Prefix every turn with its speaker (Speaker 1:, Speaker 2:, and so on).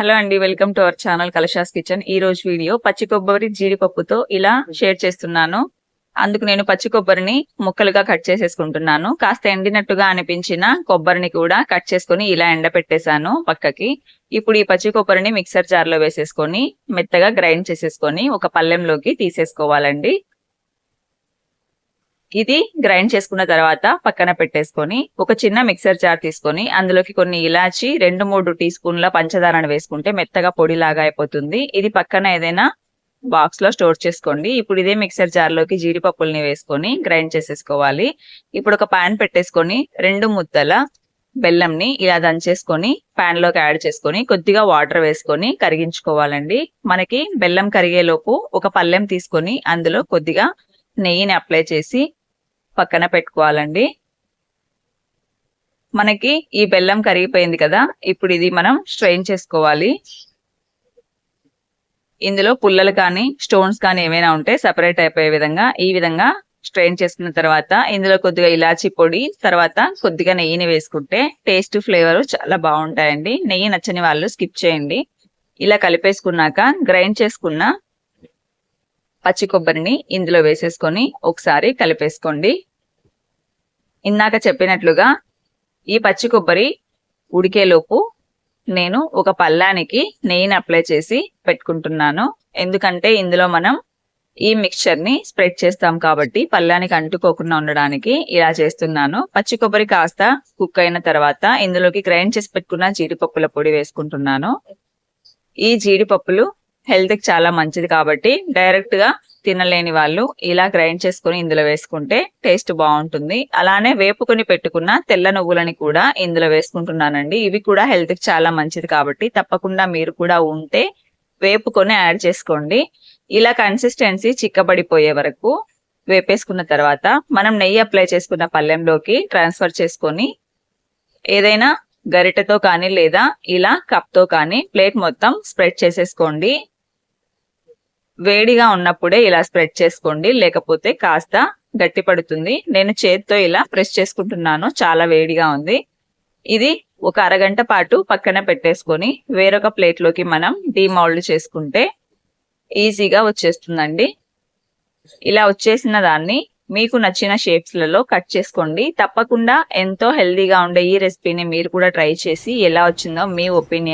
Speaker 1: Hello అండి welcome to our channel Kalasha's kitchen. ఈ రోజు వీడియో పచ్చి కొబ్బరి జీడిపప్పుతో ఇలా షేర్ చేస్తున్నాను. అందుకు నేను పచ్చి కొబ్బరిని ముక్కలుగా కట్ చేసేసుకుంటున్నాను. కాస్త ఎండినట్టుగా అనిపించిన కొబ్బరిని కూడా కట్ చేసుకొని ఇలా ఎండపెట్టేశాను పక్కకి. ఇప్పుడు ఈ పచ్చి కొబ్బరిని మిక్సర్ జార్లో వేసేసుకొని మెత్తగా గ్రైండ్ చేసేసుకొని ఒక పళ్ళెంలోకి తీసేసుకోవాలండి. ఇది గ్రైండ్ చేసుకున్న తర్వాత పక్కన పెట్టేసుకొని ఒక చిన్న మిక్సర్ జార్ తీసుకొని అందులోకి కొన్ని ఇలాచి రెండు మూడు టీ స్పూన్ల పంచదారను వేసుకుంటే మెత్తగా పొడిలాగా అయిపోతుంది. ఇది పక్కన ఏదైనా బాక్స్లో స్టోర్ చేసుకోండి. ఇప్పుడు ఇదే మిక్సర్ జార్లోకి జీడిపప్పుల్ని వేసుకొని గ్రైండ్ చేసేసుకోవాలి. ఇప్పుడు ఒక పాన్ పెట్టేసుకొని రెండు ముద్దల బెల్లంని ఇలా దంచేసుకొని పాన్లోకి యాడ్ చేసుకొని కొద్దిగా వాటర్ వేసుకొని కరిగించుకోవాలండి. మనకి బెల్లం కరిగేలోపు ఒక పళ్ళెం తీసుకొని అందులో కొద్దిగా నెయ్యిని అప్లై చేసి పక్కన పెట్టుకోవాలండి. మనకి ఈ బెల్లం కరిగిపోయింది కదా ఇప్పుడు ఇది మనం స్ట్రెయిన్ చేసుకోవాలి. ఇందులో పుల్లలు కానీ స్టోన్స్ కానీ ఏమైనా ఉంటే సపరేట్ అయిపోయే విధంగా ఈ విధంగా స్ట్రెయిన్ చేసుకున్న తర్వాత ఇందులో కొద్దిగా ఇలాచి పొడి తర్వాత కొద్దిగా నెయ్యిని వేసుకుంటే టేస్ట్ ఫ్లేవర్ చాలా బాగుంటాయండి. నెయ్యి నచ్చని వాళ్ళు స్కిప్ చేయండి. ఇలా కలిపేసుకున్నాక గ్రైండ్ చేసుకున్న పచ్చి కొబ్బరిని ఇందులో వేసేసుకొని ఒకసారి కలిపేసుకోండి. ఇందాక చెప్పినట్లుగా ఈ పచ్చి కొబ్బరి ఉడికేలోపు నేను ఒక పల్లానికి నెయ్యిని అప్లై చేసి పెట్టుకుంటున్నాను. ఎందుకంటే ఇందులో మనం ఈ మిక్చర్ని స్ప్రెడ్ చేస్తాం కాబట్టి పల్లానికి అంటుకోకుండా ఉండడానికి ఇలా చేస్తున్నాను. పచ్చి కొబ్బరి కాస్త కుక్ అయిన తర్వాత ఇందులోకి గ్రైండ్ చేసి పెట్టుకున్న జీడిపప్పుల పొడి వేసుకుంటున్నాను. ఈ జీడిపప్పులు హెల్త్కి చాలా మంచిది కాబట్టి డైరెక్ట్గా తినలేని వాళ్ళు ఇలా గ్రైండ్ చేసుకుని ఇందులో వేసుకుంటే టేస్ట్ బాగుంటుంది. అలానే వేపుకొని పెట్టుకున్న తెల్ల నువ్వులని కూడా ఇందులో వేసుకుంటున్నానండి. ఇవి కూడా హెల్త్కి చాలా మంచిది కాబట్టి తప్పకుండా మీరు కూడా ఉంటే వేపుకొని యాడ్ చేసుకోండి. ఇలా కన్సిస్టెన్సీ చిక్కబడిపోయే వరకు వేపేసుకున్న తర్వాత మనం నెయ్యి అప్లై చేసుకున్న పళ్ళెంలోకి ట్రాన్స్ఫర్ చేసుకొని ఏదైనా గరిటెతో కానీ లేదా ఇలా కప్తో కానీ ప్లేట్ మొత్తం స్ప్రెడ్ చేసేసుకోండి. వేడిగా ఉన్నప్పుడే ఇలా స్ప్రెడ్ చేసుకోండి. లేకపోతే కాస్త గట్టి పడుతుంది. నేను చేతితో ఇలా ప్రెస్ చేసుకుంటున్నాను. చాలా వేడిగా ఉంది. ఇది ఒక అరగంట పాటు పక్కన పెట్టేసుకొని వేరొక ప్లేట్లోకి మనం డీమౌల్డ్ చేసుకుంటే ఈజీగా వచ్చేస్తుందండి. ఇలా వచ్చేసిన దాన్ని మీకు నచ్చిన షేప్స్లలో కట్ చేసుకోండి. తప్పకుండా ఎంతో హెల్దీగా ఉండే ఈ రెసిపీని మీరు కూడా ట్రై చేసి ఎలా వచ్చిందో మీ ఒపీనియన్